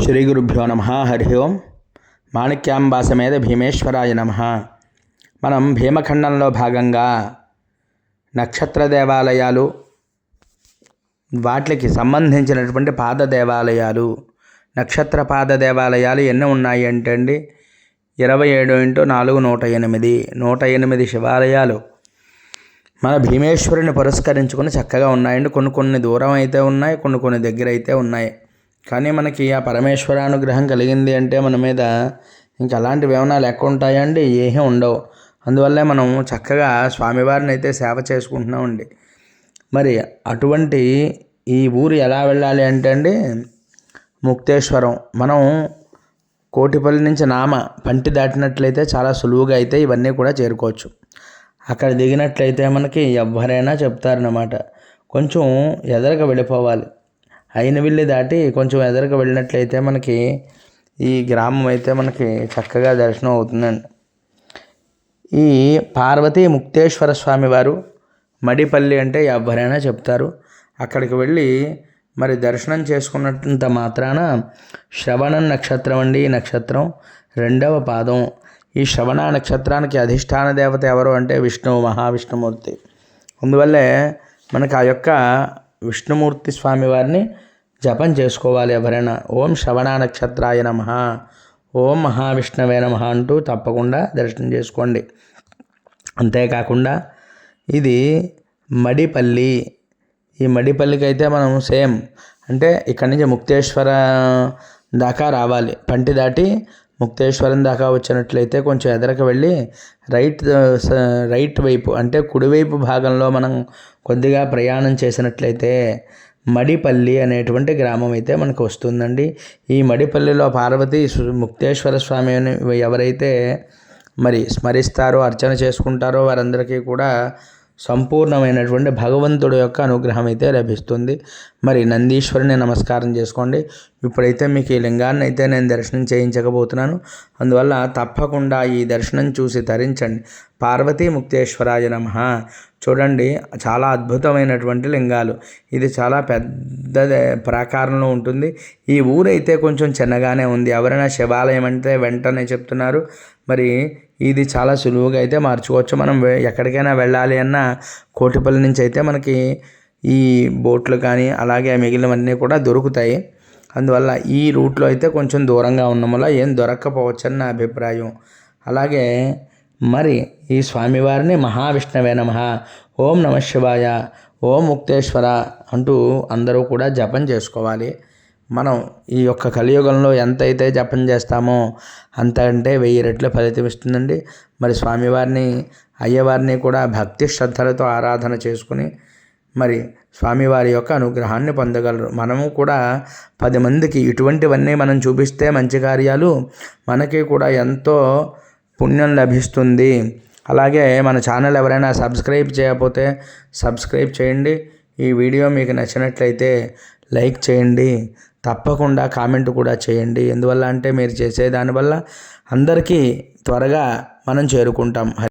శ్రీ గురుభ్యో నమ హరి ఓం. మాణిక్యాంబాసమేద భీమేశ్వరాయ నమ. మనం భీమఖండంలో భాగంగా నక్షత్ర దేవాలయాలు వాటికి సంబంధించినటువంటి పాద దేవాలయాలు నక్షత్ర పాద దేవాలయాలు ఎన్ని ఉన్నాయి అంటే అండి ఇరవై ఏడు ఇంటూ నాలుగు నూట ఎనిమిది నూట ఎనిమిది శివాలయాలు. మన భీమేశ్వరుని పురస్కరించుకుని చక్కగా ఉన్నాయండి. కొన్ని కొన్ని దూరం అయితే ఉన్నాయి కొన్ని కొన్ని దగ్గర అయితే ఉన్నాయి. కానీ మనకి ఆ పరమేశ్వరానుగ్రహం కలిగింది అంటే మన మీద ఇంకా అలాంటివి ఏమైనా లెక్క ఉంటాయండి? ఏమీ ఉండవు. అందువల్లే మనం చక్కగా స్వామివారిని అయితే సేవ చేసుకుంటున్నామండి. మరి అటువంటి ఈ ఊరు ఎలా వెళ్ళాలి అంటే అండి? ముక్తేశ్వరం. మనం కోటిపల్లి నుంచి నామ పంటి దాటినట్లయితే చాలా సులువుగా అయితే ఇవన్నీ కూడా చేరుకోవచ్చు. అక్కడ దిగినట్లయితే మనకి ఎవరైనా చెప్తారన్నమాట. కొంచెం ఎదరక వెళ్ళిపోవాలి. అయినవిల్లి దాటి కొంచెం ఎదురుగా వెళ్ళినట్లయితే మనకి ఈ గ్రామం అయితే మనకి చక్కగా దర్శనం అవుతుందండి. ఈ పార్వతీ ముక్తేశ్వర స్వామి వారు మడిపల్లి అంటే ఎవరైనా చెప్తారు. అక్కడికి వెళ్ళి మరి దర్శనం చేసుకున్నంత మాత్రాన శ్రవణ నక్షత్రం అండి ఈ నక్షత్రం. రెండవ పాదం. ఈ శ్రవణ నక్షత్రానికి అధిష్టాన దేవత ఎవరు అంటే విష్ణువు మహావిష్ణుమూర్తి. అందువల్లే మనకు ఆ యొక్క విష్ణుమూర్తి స్వామి వారిని జపం చేసుకోవాలి ఎవరైనా. ఓం శ్రవణ నక్షత్రాయ నమ. ఓం మహావిష్ణవే నమ అంటూ తప్పకుండా దర్శనం చేసుకోండి. అంతేకాకుండా ఇది మడిపల్లి. ఈ మడిపల్లికి అయితే మనం సేమ్ అంటే ఇక్కడి నుంచి ముక్తేశ్వర దాకా రావాలి. పంటి దాటి ముక్తేశ్వరం దాకా వచ్చినట్లయితే కొంచెం ఎదరకు వెళ్ళి రైట్ రైట్ వైపు అంటే కుడివైపు భాగంలో మనం కొద్దిగా ప్రయాణం చేసినట్లయితే మడిపల్లి అనేటువంటి గ్రామం అయితే మనకు వస్తుందండి. ఈ మడిపల్లిలో పార్వతి ముక్తేశ్వర స్వామి ఎవరైతే మరి స్మరిస్తారో అర్చన చేసుకుంటారో వారందరికీ కూడా సంపూర్ణమైనటువంటి భగవంతుడు యొక్క అనుగ్రహం అయితే లభిస్తుంది. మరి నందీశ్వరుని నమస్కారం చేసుకోండి. ఇప్పుడైతే మీకు ఈ లింగాన్ని అయితే నేను దర్శనం చేయించకపోతున్నాను. అందువల్ల తప్పకుండా ఈ దర్శనం చూసి తరించండి. పార్వతీ ముక్తేశ్వరాయ నమ. చూడండి చాలా అద్భుతమైనటువంటి లింగాలు. ఇది చాలా పెద్ద ప్రాకారంలో ఉంటుంది. ఈ ఊరైతే కొంచెం చిన్నగానే ఉంది. ఎవరైనా శివాలయం అంటే వెంటనే చెప్తున్నారు. మరి ఇది చాలా సులువుగా అయితే మార్చుకోవచ్చు. మనం ఎక్కడికైనా వెళ్ళాలి అన్న కోటిపల్లి నుంచి అయితే మనకి ఈ బోట్లు కానీ అలాగే మిగిలినవన్నీ కూడా దొరుకుతాయి. అందువల్ల ఈ రూట్లో అయితే కొంచెం దూరంగా ఉన్న వల్ల ఏం దొరక్కపోవచ్చు అని నా అభిప్రాయం. అలాగే మరి ఈ స్వామివారిని మహావిష్ణవే నమ. ఓం నమ శివాయ ఓం ముక్తేశ్వర అంటూ అందరూ కూడా జపం చేసుకోవాలి. మనం ఈ యొక్క కలియుగంలో ఎంత అయితే జపం చేస్తామో అంత అంటే వెయ్యి రెట్లు ఫలితం ఇస్తుందండి. మరి స్వామివారిని అయ్యవారిని కూడా భక్తి శ్రద్ధలతో ఆరాధన చేసుకుని మరి స్వామివారి యొక్క అనుగ్రహాన్ని పొందగలరు. మనము కూడా పది మందికి ఇటువంటివన్నీ మనం చూపిస్తే మంచి కార్యాలు మనకి కూడా ఎంతో పుణ్యం లభిస్తుంది. అలాగే మన ఛానల్ ఎవరైనా సబ్స్క్రైబ్ చేయకపోతే సబ్స్క్రైబ్ చేయండి. ఈ వీడియో మీకు నచ్చినట్లయితే లైక్ చేయండి. తప్పకుండా కామెంట్ కూడా చేయండి. ఎందువల్ల అంటే మీరు చేసే దానివల్ల అందరికీ త్వరగా మనం చేరుకుంటాం.